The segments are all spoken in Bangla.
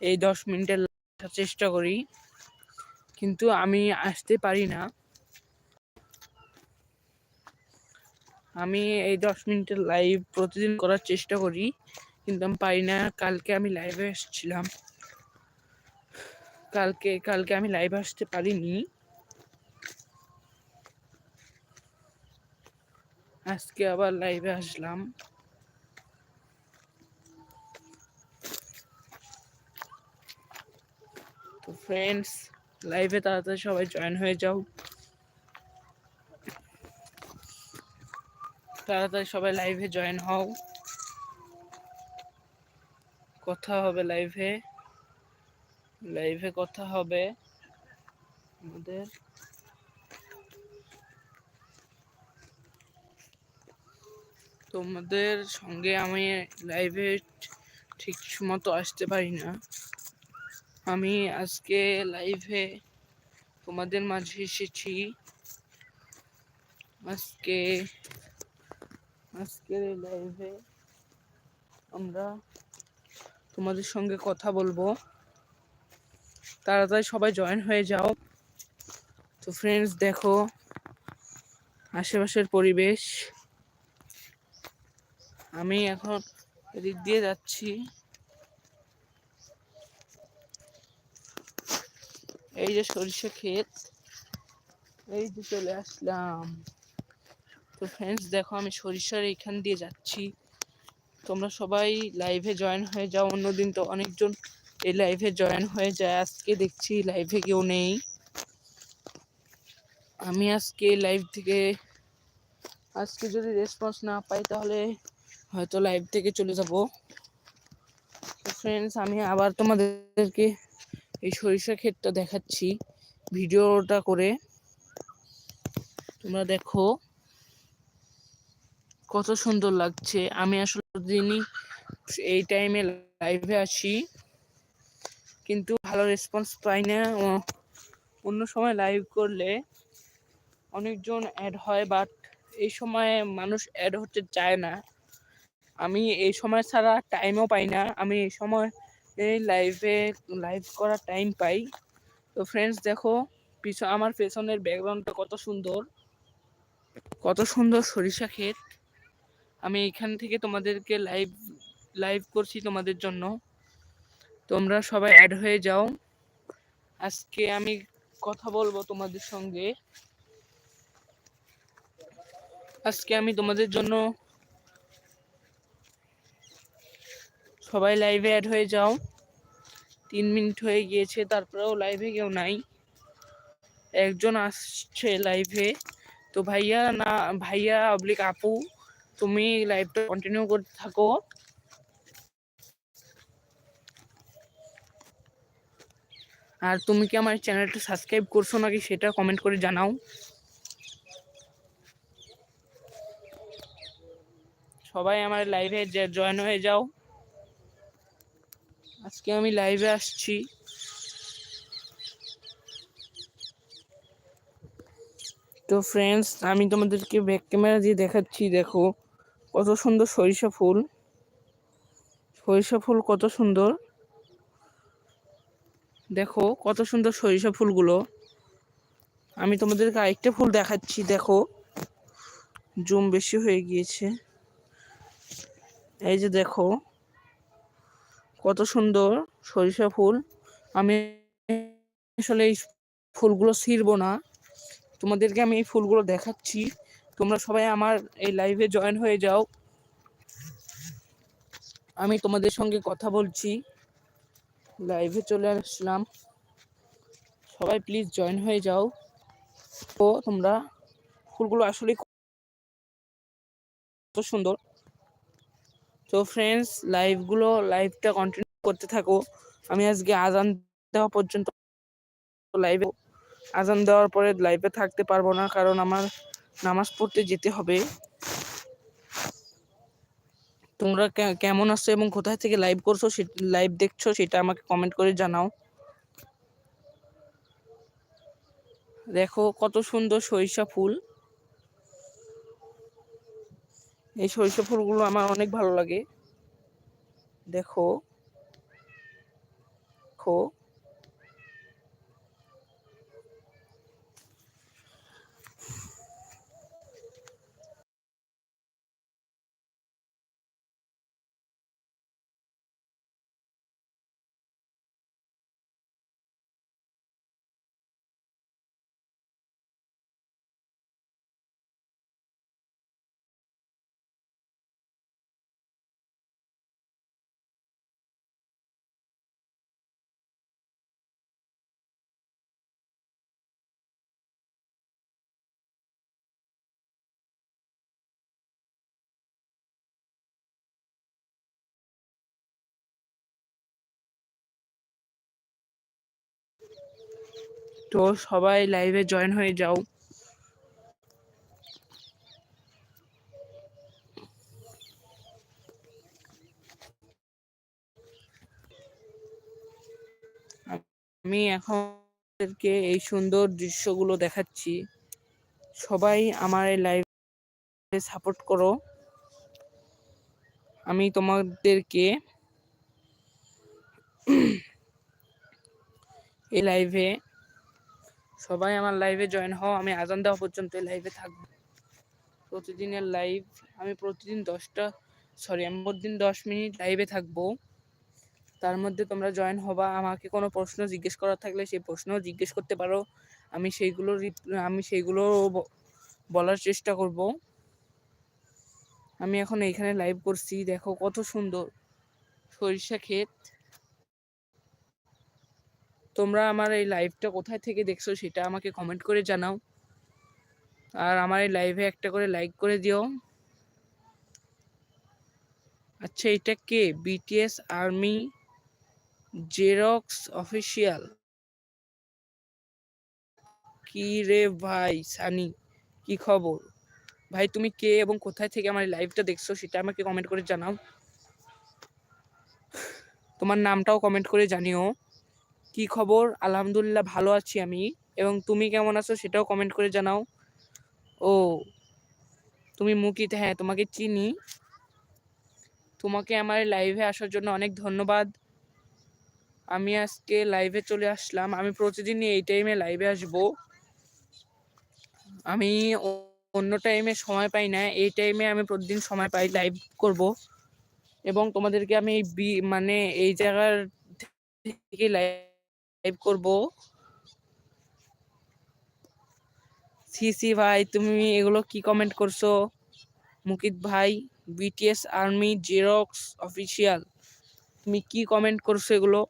এই দশ মিনিটের চেষ্টা করি, কিন্তু আমি আসতে পারি না। আমি এই দশ মিনিটের লাইভ প্রতিদিন করার চেষ্টা করি, কিন্তু আমি পারি না। কালকে আমি লাইভে এসেছিলাম। কালকে কালকে আমি লাইভে আসতে পারিনি। আজকে আবার লাইভে আসলাম। ফ্রেন্ডস লাইভে তাড়াতাড়ি সবাই জয়েন হয়ে যাও। তাড়াতাড়ি সবাই লাইভে জয়েন হও। কথা হবে লাইভে লাইভে কথা হবে। আমাদের তোমাদের সঙ্গে আমি লাইভে ঠিক মতো আসতে পারি না। আমি আজকে লাইভে তোমাদের মাঝে এসেছি। আজকে আজকের লাইভে আমরা তোমাদের সঙ্গে কথা বলব। তাড়াতাড়ি সবাই জয়েন হয়ে যাও। তো ফ্রেন্ডস দেখো, আশেপাশের পরিবেশ। আমি এখন এদিক দিয়ে যাচ্ছি। এই যে সরিষা ক্ষেত। এই যে চলে আসলাম। তো ফ্রেন্ডস দেখো আমি সরিষার এইখান দিয়ে যাচ্ছি। তোমরা সবাই লাইভে জয়েন হয়ে যাও। অন্যদিন তো অনেকজন এই লাইভে জয়েন হয়ে যায়। আজকে দেখছি লাইভে কেউ নেই। আমি আজকে লাইভ থেকে আজকে যদি রেসপন্স না পাই, তাহলে হয়তো লাইভ থেকে চলে যাব। ফ্রেন্ডস আমি আবার তোমাদেরকে এই সরিষা ক্ষেতটা দেখাচ্ছি। ভিডিওটা করে তোমরা দেখো কত সুন্দর লাগছে। আমি আসলে দিনই এই টাইমে লাইভে আসি কিন্তু ভালো রেসপন্স পাই না। অন্য সময় লাইভ করলে অনেকজন অ্যাড হয় বাট এই সময়ে মানুষ অ্যাড হতে চায় না। আমি এই সময় ছাড়া টাইমও পাই না। আমি এই সময় এই লাইভে লাইভ করার টাইম পাই। তো ফ্রেন্ডস দেখো পিছন আমার পেছনের ব্যাকগ্রাউন্ডটা কত সুন্দর। কত সুন্দর সরিষা ক্ষেত। আমি এখান থেকে তোমাদেরকে লাইভ লাইভ করছি তোমাদের জন্য। তোমরা সবাই অ্যাড হয়ে যাও। আজকে আমি কথা বলব তোমাদের সঙ্গে। আজকে আমি তোমাদের জন্য সবাই লাইভে অ্যাড হয়ে যাও। তিন মিনিট হয়ে গিয়েছে, তারপরেও লাইভে কেউ নাই। একজন আসছে লাইভে তো ভাইয়া না, ভাইয়া অবলিক আপু, তুমি লাইভটা কন্টিনিউ করতে থাকো। আর তুমি কি আমার চ্যানেলটা সাবস্ক্রাইব করছ নাকি সেটা কমেন্ট করে জানাও। সবাই আমার লাইভে জয়েন হয়ে যাও। আজকে আমি লাইভে আসছি। তো ফ্রেন্ডস আমি তোমাদেরকে ব্যাক ক্যামেরা দিয়ে দেখাচ্ছি, দেখো। কত সুন্দর সরিষা ফুল। সরিষা ফুল কত সুন্দর। দেখো, কত সুন্দর সরিষা ফুলগুলো। আমি তোমাদেরকে আরেকটা ফুল দেখাচ্ছি, দেখো। জুম বেশি হয়ে গিয়েছে। এই যে দেখো। কত সুন্দর সরিষা ফুল। আমি আসলে এই ফুলগুলো ছিঁড়বো না। তোমাদেরকে আমি এই ফুলগুলো দেখাচ্ছি। তোমরা সবাই আমার এই লাইভে জয়েন হয়ে যাও। আমি তোমাদের সঙ্গে কথা বলছি। লাইভে চলে আসলাম। সবাই প্লিজ জয়েন হয়ে যাও। তো তোমরা ফুলগুলো আসলে কত সুন্দর। তো ফ্রেন্ডস লাইভগুলো লাইভটা কন্টিনিউ করতে থাকো। আমি আজকে আজান দেওয়া পর্যন্ত লাইভে আজান দেওয়ার পরে লাইভে থাকতে পারব না, কারণ আমার নামাজ পড়তে যেতে হবে। তোমরা কেমন আছো এবং কোথায় থেকে লাইভ করছ লাইভ দেখছ সেটা আমাকে কমেন্ট করে জানাও। দেখো কত সুন্দর সরিষা ফুল। এই সরিষা ফুলগুলো আমার অনেক ভালো লাগে। দেখো। দেখো। তো সবাই লাইভে জয়েন হয়ে যাও। আমি এখন এই সুন্দর দৃশ্যগুলো দেখাচ্ছি। সবাই আমার এই লাইভে সাপোর্ট করো। আমি তোমাদেরকে এই লাইভে সবাই আমার লাইভে জয়েন হও, আমি আজান দেওয়া পর্যন্ত লাইভে থাকব। প্রতিদিনের লাইভ আমি প্রতিদিন দশটা সরি আমি প্রতিদিন দশ মিনিট লাইভে থাকব। তার মধ্যে তোমরা জয়েন হবা, আমাকে কোনো প্রশ্ন জিজ্ঞেস করার থাকলে সেই প্রশ্ন জিজ্ঞেস করতে পারো। আমি সেইগুলো আমি সেইগুলো বলার চেষ্টা করব। আমি এখন এইখানে লাইভ করছি, দেখো কত সুন্দর। সরিষা ক্ষেত। তোমরা আমার এই লাইভটা কোথায় থেকে দেখছ সেটা আমাকে কমেন্ট করে জানাও। আর আমার এই লাইভে একটা করে লাইক করে দিও। আচ্ছা এটা কে? বিটিএস আর্মি জেরক্স অফিসিয়াল কি রে ভাই, সানি, কি খবর? ভাই, তুমি কে এবং কোথায় থেকে আমার লাইভটা দেখছ সেটা আমাকে কমেন্ট করে জানাও। তোমার নামটাও কমেন্ট করে জানিও। কি খবর? আলহামদুলিল্লাহ ভালো আছি আমি। এবং তুমি কেমন আছো সেটাও কমেন্ট করে জানাও। ও, তুমি মুকিত হ্যাঁ তোমাকে চিনি। তোমাকে আমার লাইভে আসার জন্য অনেক ধন্যবাদ। আমি আজকে লাইভে চলে আসলাম। আমি প্রতিদিনই এই টাইমে লাইভে আসব। আমি অন্য টাইমে সময় পাই না। এই টাইমে আমি প্রতিদিন সময় পাই লাইভ করব। এবং তোমাদেরকে আমি মানে এই জায়গার থেকে লাইভ করব। সিসি ভাই, তুমি এগুলো কি কমেন্ট করছ? মুকিত ভাই বিটিএস আর্মি জেরক্স অফিসিয়াল তুমি কি কমেন্ট করছ এগুলো?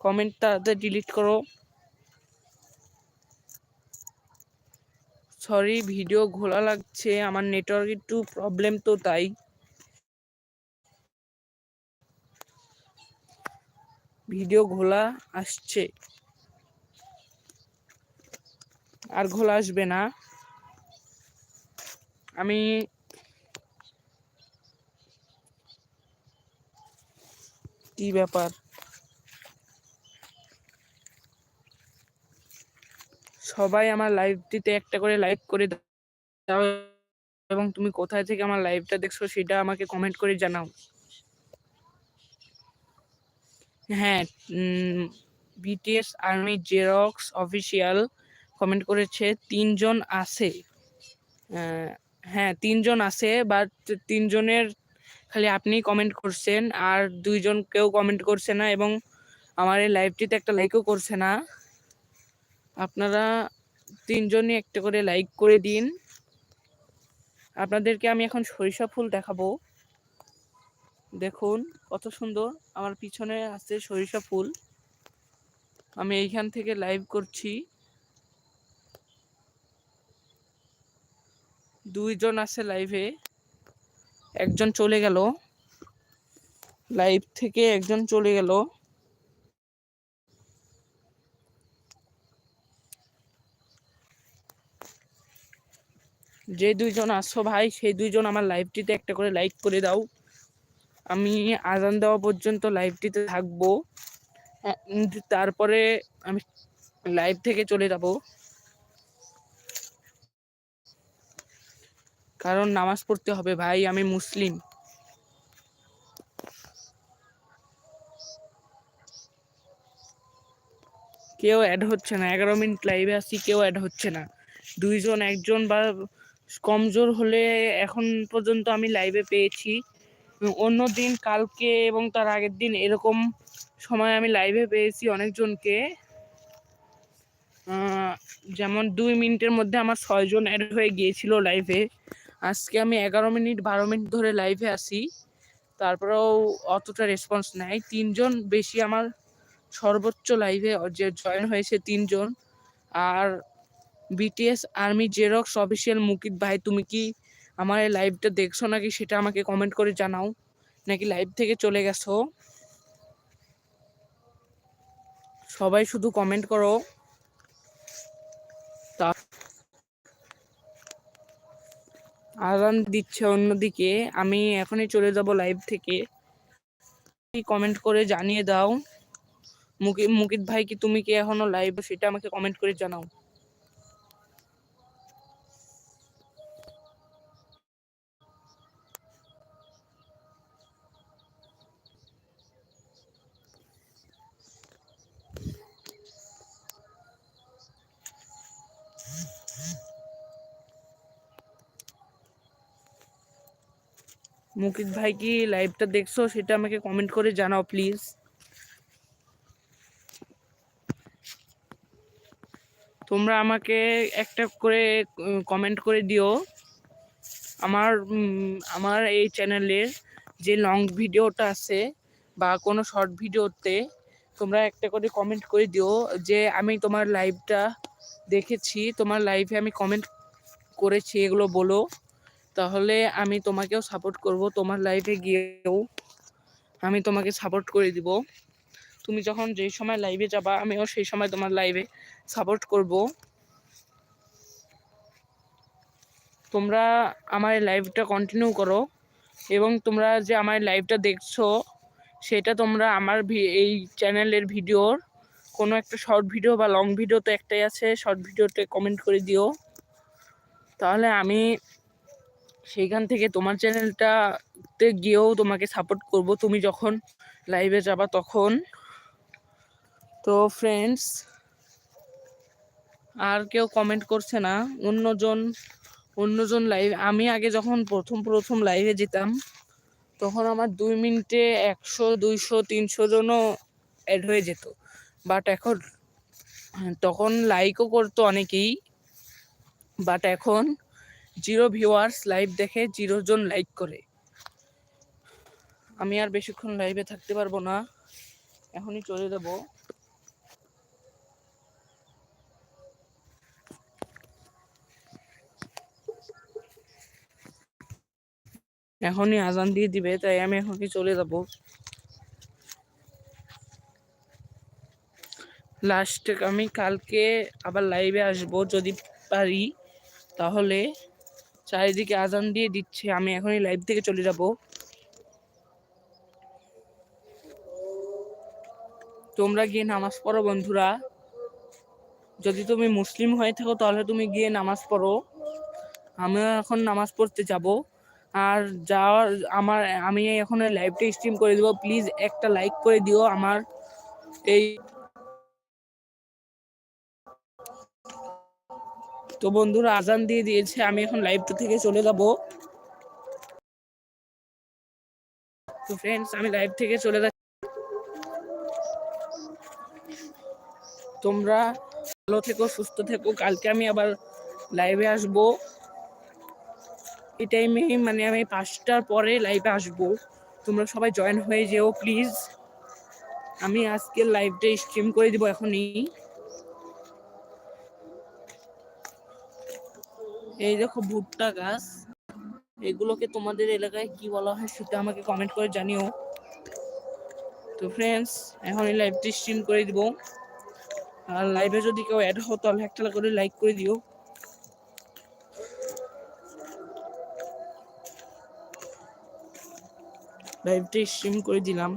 কমেন্ট তাড়াতাড়ি ডিলিট করো। সরি ভিডিও ঘোলা লাগছে, আমার নেটওয়ার্ক একটু প্রবলেম তো তাই। ভিডিও ঘোলা আসছে। আর ঘোলা আসবে না। আমি কি ব্যাপার? সবাই আমার লাইভটিতে একটা করে লাইক করে দাও এবং তুমি কোথায় থেকে আমার লাইভটা দেখছ সেটা আমাকে কমেন্ট করে জানাও। হ্যাঁ BTS army Xerox official comment করেছে, তিনজন আছে। হ্যাঁ তিনজন আছে বাট তিনজনের খালি আপনি কমেন্ট করছেন আর দুইজন কেউ কমেন্ট করছে না এবং আমার এই লাইভটিতে একটা লাইকও করছে না। আপনারা তিনজনই একটা করে লাইক করে দিন। আপনাদেরকে আমি এখন সরিষা ফুল দেখাবো। দেখুন, কত সুন্দর। আমার পিছনে আছে সরিষা ফুল। আমি এইখান থেকে লাইভ করছি। দুইজন আছে লাইভে একজন চলে গেল। লাইভ থেকে একজন চলে গেল। যে দুইজন আসছো ভাই, সেই দুইজন আমার লাইভটিতে একটা করে লাইক করে দাও। আমি আজান দেওয়া পর্যন্ত লাইভটিতে থাকব। হ্যাঁ। তারপরে আমি লাইভ থেকে চলে যাব। কারণ নামাজ পড়তে হবে ভাই আমি মুসলিম। কেউ অ্যাড হচ্ছে না এগারো মিনিট লাইভে আসি কেউ অ্যাড হচ্ছে না। দুইজন একজন বা কমজোর হলে এখন পর্যন্ত আমি লাইভে পেয়েছি। অন্য দিন, কালকে এবং তার আগের দিন এরকম সময় আমি লাইভে পেয়েছি অনেকজনকে। যেমন দুই মিনিটের মধ্যে আমার ছয়জন অ্যাড হয়ে গিয়েছিল লাইভে আজকে আমি এগারো মিনিট, বারো মিনিট ধরে লাইভে আসি তারপরেও অতটা রেসপন্স নেয় তিনজন বেশি আমার সর্বোচ্চ লাইভে যে জয়েন হয়েছে তিনজন। আর BTS army Xerox official Mukit ভাই, তুমি কি আমার এই লাইভটা দেখছ নাকি সেটা আমাকে কমেন্ট করে জানাও। নাকি লাইভ থেকে চলে গেছো? সবাই শুধু কমেন্ট করো। তা আজান দিচ্ছে অন্যদিকে। আমি এখনই চলে যাব লাইভ থেকে। কমেন্ট করে জানিয়ে দাও। মুকিত ভাই কি তুমি কি এখনও লাইভ সেটা আমাকে কমেন্ট করে জানাও। মুকিত ভাই কি লাইভটা দেখছ? সেটা আমাকে কমেন্ট করে জানাও প্লিজ তোমরা আমাকে একটা করে কমেন্ট করে দিও। আমার আমার এই চ্যানেলের যে লং ভিডিওটা আছে বা কোনো শর্ট ভিডিওতে তোমরা একটা করে কমেন্ট করে দিও যে আমি তোমার লাইভটা দেখেছি, তোমার লাইভে আমি কমেন্ট করেছি, এগুলো বলো। তাহলে আমি তোমাকেও সাপোর্ট করব, তোমার লাইভে গিয়েও আমি তোমাকে সাপোর্ট করে দিব। তুমি যখন যেই সময় লাইভে যাবা, আমিও সেই সময় তোমার লাইভে সাপোর্ট করব। তোমরা আমার লাইভটা কন্টিনিউ করো এবং তোমরা যে আমার লাইভটা দেখছ, সেটা তোমরা আমার এই চ্যানেলের ভিডিওর কোনো একটা শর্ট ভিডিও বা লং ভিডিও তো একটাই আছে শর্ট ভিডিওতে কমেন্ট করে দিও। তাহলে আমি সেইখান থেকে তোমার চ্যানেলটাতে গিয়েও তোমাকে সাপোর্ট করব। তুমি যখন লাইভে যাবা তখন। তো ফ্রেন্ডস আর কেউ কমেন্ট করছে না। অন্যজন অন্যজন লাইভ আমি আগে যখন প্রথম প্রথম লাইভে যেতাম, তখন আমার দুই মিনিটে একশো, দুইশো, তিনশো জনও অ্যাড হয়ে যেত। বাট এখন, তখন লাইকও করতো অনেকেই। বাট এখন জিরো ভিউয়ার্স লাইভ দেখে জিরো জন লাইক করে। আমি আর বেশিক্ষণ লাইভে থাকতে পারব না। এখনই চলে যাব। এখনই আজান দিয়ে দিবে, তাই আমি এখনই চলে যাব। লাস্ট আমি কালকে আবার লাইভে আসব, যদি পারি, তাহলে। চারিদিকে আজান দিয়ে দিচ্ছে, আমি এখনই লাইভ থেকে চলে যাব। তোমরা গিয়ে নামাজ পড়ো বন্ধুরা। যদি তুমি মুসলিম হয়ে থাকো, তাহলে তুমি গিয়ে নামাজ পড়ো। আমিও এখন নামাজ পড়তে যাব। আর যাওয়ার, আমার, আমি এখন লাইভটা স্ট্রিম করে দিব। প্লিজ একটা লাইক করে দিও আমার এই তো বন্ধুরা আজান দিয়ে দিয়েছে, আমি এখন লাইভটা থেকে চলে যাব। তো ফ্রেন্ডস আমি লাইভ থেকে চলে যাচ্ছি। তোমরা ভালো থেকো, সুস্থ থেকো। কালকে আমি আবার লাইভে আসব। এই টাইমে মানে আমি পাঁচটার পরে লাইভে আসব। তোমরা সবাই জয়েন হয়ে যেও প্লিজ আমি আজকের লাইভটা স্ট্রিম করে দিব এখনই। এই দেখো ভুট্টা গাছ। এগুলোকে তোমাদের এলাকায় কি বলা হয় সেটা আমাকে কমেন্ট করে জানিও। তো ফ্রেন্ডস এখন এই লাইভটি স্ট্রিম করে দিব। আর লাইভে যদি কেউ অ্যাড হও, তাহলে একটা করে লাইক করে দিও। লাইভটি স্ট্রিম করে দিলাম।